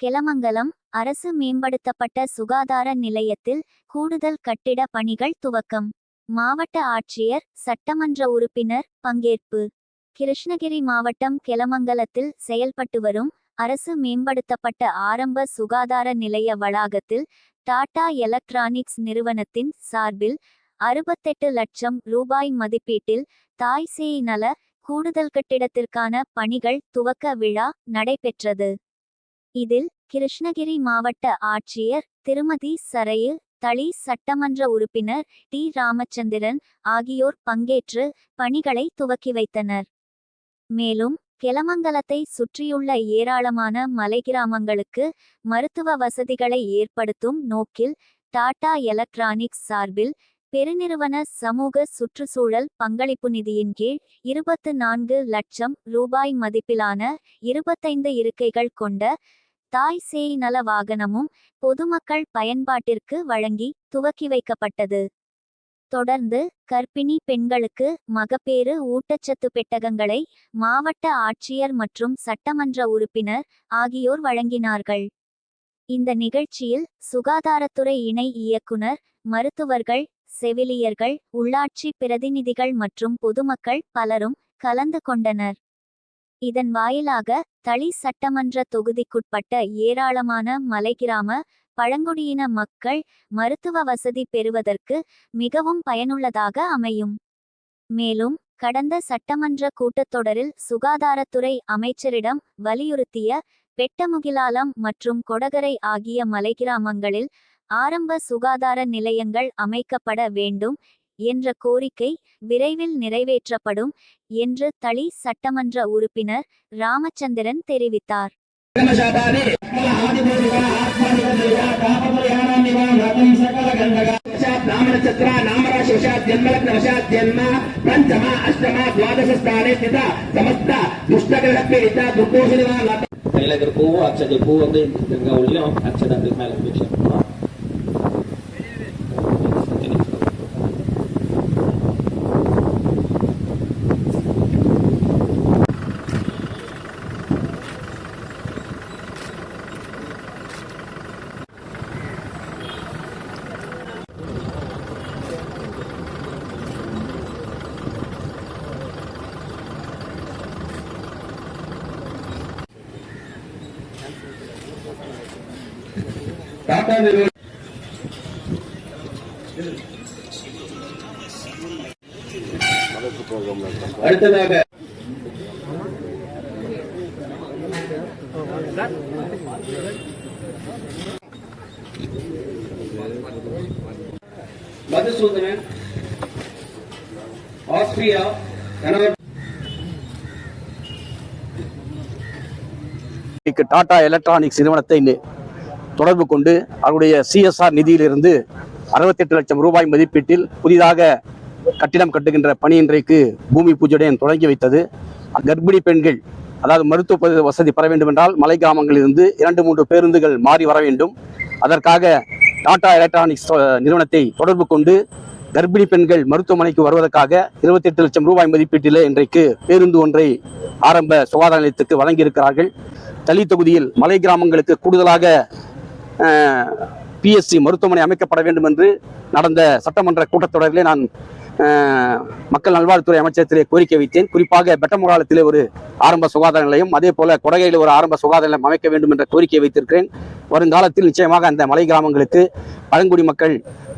கெலமங்கலம் அரசு மேம்படுத்தப்பட்ட சுகாதார நிலையத்தில் கூடுதல் கட்டிட பணிகள் துவக்கம். மாவட்ட ஆட்சியர் சட்டமன்ற உறுப்பினர் பங்கேற்பு. கிருஷ்ணகிரி மாவட்டம் கெலமங்கலத்தில் செயல்பட்டு வரும் அரசு மேம்படுத்தப்பட்ட ஆரம்ப சுகாதார நிலைய வளாகத்தில் டாடா எலக்ட்ரானிக்ஸ் நிறுவனத்தின் சார்பில் அறுபத்தெட்டு லட்சம் ரூபாய் மதிப்பீட்டில் தாய் சேய் நல கூடுதல் கட்டிடத்திற்கான பணிகள் துவக்க விழா நடைபெற்றது. இதில் கிருஷ்ணகிரி மாவட்ட ஆட்சியர் திருமதி சரையு தளி சட்டமன்ற உறுப்பினர் டி. ராமச்சந்திரன் ஆகியோர் பங்கேற்று பணிகளை துவக்கி வைத்தனர். மேலும் கெலமங்கலத்தை சுற்றியுள்ள ஏராளமான மலை கிராமங்களுக்கு மருத்துவ வசதிகளை ஏற்படுத்தும் நோக்கில் டாடா எலக்ட்ரானிக்ஸ் சார்பில் பெருநிறுவன சமூக சுற்றுச்சூழல் பங்களிப்பு நிதியின் கீழ் இருபத்து நான்கு லட்சம் ரூபாய் மதிப்பிலான இருபத்தைந்து இருக்கைகள் கொண்ட தாய் சேய் நல வாகனமும் பொதுமக்கள் பயன்பாட்டிற்கு வழங்கி துவக்கி வைக்கப்பட்டது. தொடர்ந்து கர்ப்பிணி பெண்களுக்கு மகப்பேறு ஊட்டச்சத்து பெட்டகங்களை மாவட்ட ஆட்சியர் மற்றும் சட்டமன்ற உறுப்பினர் ஆகியோர் வழங்கினார்கள். இந்த நிகழ்ச்சியில் சுகாதாரத்துறை இணை இயக்குனர் மருத்துவர்கள் செவிலியர்கள் உள்ளாட்சி பிரதிநிதிகள் மற்றும் பொதுமக்கள் பலரும் கலந்து கொண்டனர். இதன் வாயிலாக தளி சட்டமன்ற தொகுதிக்குட்பட்ட ஏராளமான மலைகிராம பழங்குடியின மக்கள் மருத்துவ வசதி பெறுவதற்கு மிகவும் பயனுள்ளதாக அமையும். மேலும் கடந்த சட்டமன்ற கூட்டத்தொடரில் சுகாதாரத்துறை அமைச்சரிடம் வலியுறுத்திய பெட்டமுகிலாலம் மற்றும் கொடகரை ஆகிய மலைகிராமங்களில் ஆரம்ப சுகாதார நிலையங்கள் அமைக்கப்பட வேண்டும் என்ற கோரிக்கை விரைவில் நிறைவேற்றப்படும் என்று தளி சட்டமன்ற உறுப்பினர் ராமச்சந்திரன் தெரிவித்தார் కర్మశాపాది ఆదిభూతిక ఆత్మానిక పాపపరిహారాన్ని వాహనం సకల గంధక వశాత్ నామనక్షత్ర నామరాశి వశాత్ జన్మలగ్న వశాత్ జన్మ పంచమ అష్టమ ద్వాదశ స్థానే స్థిత సమస్త దుష్టగ్రహ పీడిత దుర్దోష నివారణ கையில் இருக்கிற பூவும் அச்சதை பூ வந்து டாடா நிறுவனம் அடுத்ததாக மதுசூதனன் ஆஸ்திரியா கணவர் டாடா எலக்ட்ரானிக்ஸ் நிறுவனத்தை தொடர்பு கொண்டு அவருடைய சிஎஸ்ஆர் நிதியிலிருந்து அறுபத்தெட்டு லட்சம் ரூபாய் மதிப்பீட்டில் புதிதாக கட்டிடம் கட்டுகின்ற பணி இன்றைக்கு பூமி பூஜையுடன் தொடங்கி வைத்தது. கர்ப்பிணி பெண்கள் அதாவது மருத்துவ வசதி பெற வேண்டும் என்றால் மலை கிராமங்களிலிருந்து இரண்டு மூன்று பேருந்துகள் மாறி வர வேண்டும். அதற்காக டாடா எலக்ட்ரானிக்ஸ் நிறுவனத்தை தொடர்பு கொண்டு கர்ப்பிணி பெண்கள் மருத்துவமனைக்கு வருவதற்காக இருபத்தெட்டு லட்சம் ரூபாய் மதிப்பீட்டிலே இன்றைக்கு பேருந்து ஒன்றை ஆரம்ப சுகாதார நிலையத்துக்கு வழங்கியிருக்கிறார்கள். தளி தொகுதியில் மலை கிராமங்களுக்கு கூடுதலாக பிஎஸ்சி மருத்துவமனை அமைக்கப்பட வேண்டும் என்று நடந்த சட்டமன்ற கூட்டத்தொடரிலே நான் மக்கள் நல்வாழ்வுத்துறை அமைச்சகத்திலே கோரிக்கை வைத்தேன். குறிப்பாக பெட்டமுராலத்திலே ஒரு ஆரம்ப சுகாதார நிலையம் அதே போல கொடகையில் ஒரு ஆரம்ப சுகாதார நிலையம் அமைக்க வேண்டும் என்ற கோரிக்கை வைத்திருக்கிறேன். வருங்காலத்தில் நிச்சயமாக அந்த மலை கிராமங்களுக்கு பழங்குடி மக்கள்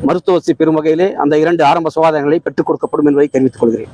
மருத்துவ பெறும் வகையிலே அந்த இரண்டு ஆரம்ப சுகாதாரங்களை பெற்றுக் கொடுக்கப்படும் என்பதை தெரிவித்துக் கொள்கிறேன்.